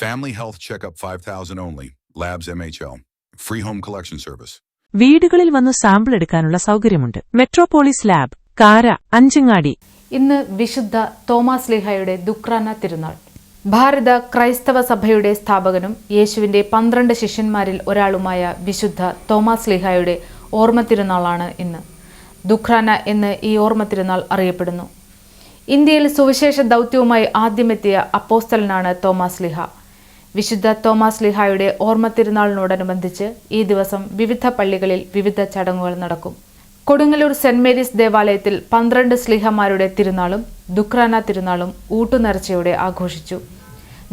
Family health checkup 5000 only. Labs MHL. Free home collection service വീടുകളിൽ വന്ന് sample എടുക്കാനുള്ള സൗകര്യമുണ്ട്. മെട്രോപോളിസ് ലാബ് കാര അഞ്ചങ്ങാടി. ഇന്ന് വിശുദ്ധ തോമാസ് ലീഹയുടെ ദുക്രാന തിരുനാൾ. ഭാരത ക്രൈസ്തവ സഭയുടെ സ്ഥാപകനും യേശുവിന്റെ പന്ത്രണ്ട് ശിഷ്യന്മാരിൽ ഒരാളുമായ വിശുദ്ധ തോമാസ് ലിഹായുടെ ഓർമ്മ തിരുനാളാണ് ഇന്ന്. ദുഖ്രാന എന്ന് ഈ ഓർമ്മ തിരുനാൾ അറിയപ്പെടുന്നു. ഇന്ത്യയിൽ സുവിശേഷ ദൗത്യവുമായി ആദ്യമെത്തിയ അപ്പോസ്തലനാണ് തോമാസ് ലിഹ. വിശുദ്ധ തോമാസ് ലിഹായുടെ ഓർമ്മ തിരുനാളിനോടനുബന്ധിച്ച് ഈ ദിവസം വിവിധ പള്ളികളിൽ വിവിധ ചടങ്ങുകൾ നടക്കും. കൊടുങ്ങല്ലൂർ സെന്റ് മേരീസ് ദേവാലയത്തിൽ പന്ത്രണ്ട് സ്ലിഹമാരുടെ തിരുനാളും ദുക്രാന തിരുനാളും ഊട്ടുനേർച്ചയോടെ ആഘോഷിച്ചു.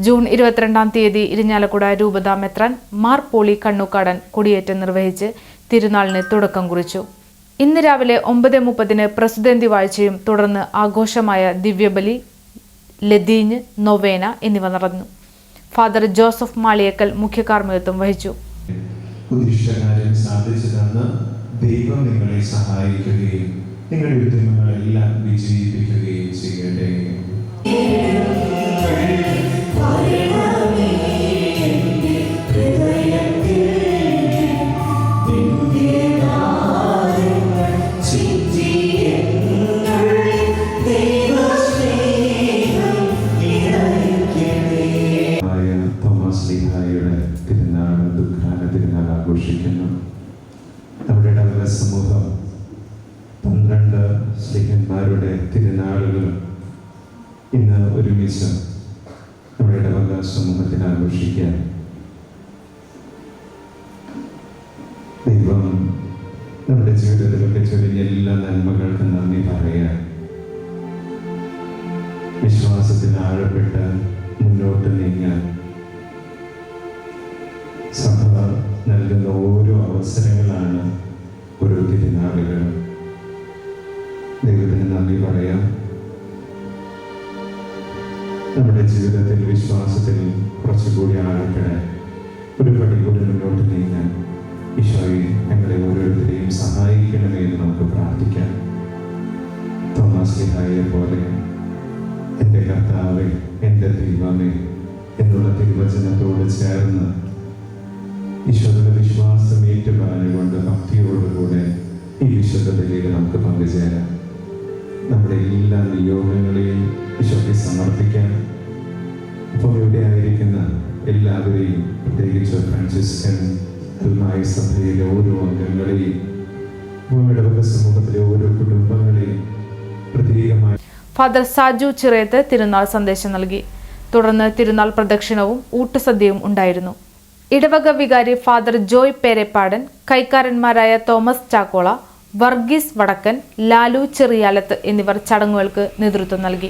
ജൂൺ ഇരുപത്തിരണ്ടാം തീയതി ഇരിഞ്ഞാലക്കുട രൂപതാ മെത്രാൻ മാർ പോളി കണ്ണൂക്കാടൻ കൊടിയേറ്റം നിർവഹിച്ച് തിരുനാളിന് തുടക്കം കുറിച്ചു. ഇന്ന് രാവിലെ ഒമ്പത് മുപ്പതിന് പ്രസിദ്ധന്തി വാഴ്ചയും തുടർന്ന് ആഘോഷമായ ദിവ്യബലി ലതീഞ്ഞ് നൊവേന എന്നിവ നടന്നു. ഫാദർ ജോസഫ് മാളിയക്കൽ മുഖ്യ കാർമ്മികത്വം വഹിച്ചു. ഉദ്ദിഷ്ടകാര്യം സാധിച്ചു ദൈവം നിങ്ങളെ സഹായിക്കുകയും നിങ്ങളുടെ ഉദ്യമങ്ങളെല്ലാം വിജയിപ്പിക്കുകയും ചെയ്യട്ടെ. തോമസ് ലീഹായുടെ തിരുനാൾ ദുഃഖാന തിരുനാൾ ആഘോഷിക്കുന്നു. നമ്മുടെ ഇടവക സമൂഹം പന്ത്രണ്ട് സ്ത്രീഹന്മാരുടെ തിരുനാളുകൾ ഇന്ന് ഒരുമിച്ച് നമ്മുടെ ഇടവക സമൂഹത്തിന് ആഘോഷിക്കാൻ ദൈവം നമ്മുടെ ജീവിതത്തിലൊക്കെ ചൊരിഞ്ഞ എല്ലാ നന്മകൾക്കും നന്ദി പറയാൻ വിശ്വാസത്തിൽ ആഴപ്പെട്ട് മുന്നോട്ട് നീങ്ങാൻ സഭ നൽകുന്ന ഓരോ അവസരങ്ങളാണ് ഓരോ തിരുനാളുകൾ. ദൈവത്തിന് നന്ദി പറയാം. നമ്മുടെ ജീവിതത്തിൽ വിശ്വാസത്തിൽ കുറച്ചുകൂടി ആഴപ്പെടാൻ ഒരു പടി കൂടി മുന്നോട്ട് നീങ്ങാൻ ഈശോയെ ഞങ്ങളെ ഓരോരുത്തരെയും സഹായിക്കണമേ എന്ന് നമുക്ക് പ്രാർത്ഥിക്കാം. തോമസ് ലിഹായെ പോലെ എന്റെ കർത്താവെ എന്റെ ദൈവമേ എന്നുള്ള തിരുവചനത്തോട് ചേർന്ന് ഈ നമുക്ക് പങ്കുചേരാം നമ്മുടെ എല്ലാ നിയോഗങ്ങളെയും ഈശോയ്ക്ക് സമർപ്പിക്കാം അപ്പോൾ ഇവിടെ ആയിരിക്കുന്ന എല്ലാവരെയും പ്രത്യേകിച്ച് ഫ്രാൻസിസ്കൻ ായ സഭയിലെ ഓരോ അംഗങ്ങളെയും ഭൂമിയുടെ സമൂഹത്തിലെ ഓരോ കുടുംബങ്ങളെയും പ്രത്യേകമായി ഫാദർ സാജു ചിറയത്ത് തിരുനാൾ സന്ദേശം നൽകി. തുടർന്ന് തിരുനാൾ പ്രദക്ഷിണവും ഊട്ടുസദ്യയും ഉണ്ടായിരുന്നു. ഇടവക വികാരി ഫാദർ ജോയ് പേരെപ്പാടൻ കൈക്കാരന്മാരായ തോമസ് ചാക്കോള വർഗീസ് വടക്കൻ ലാലു ചെറിയാലത്ത് എന്നിവർ ചടങ്ങുകൾക്ക് നേതൃത്വം നൽകി.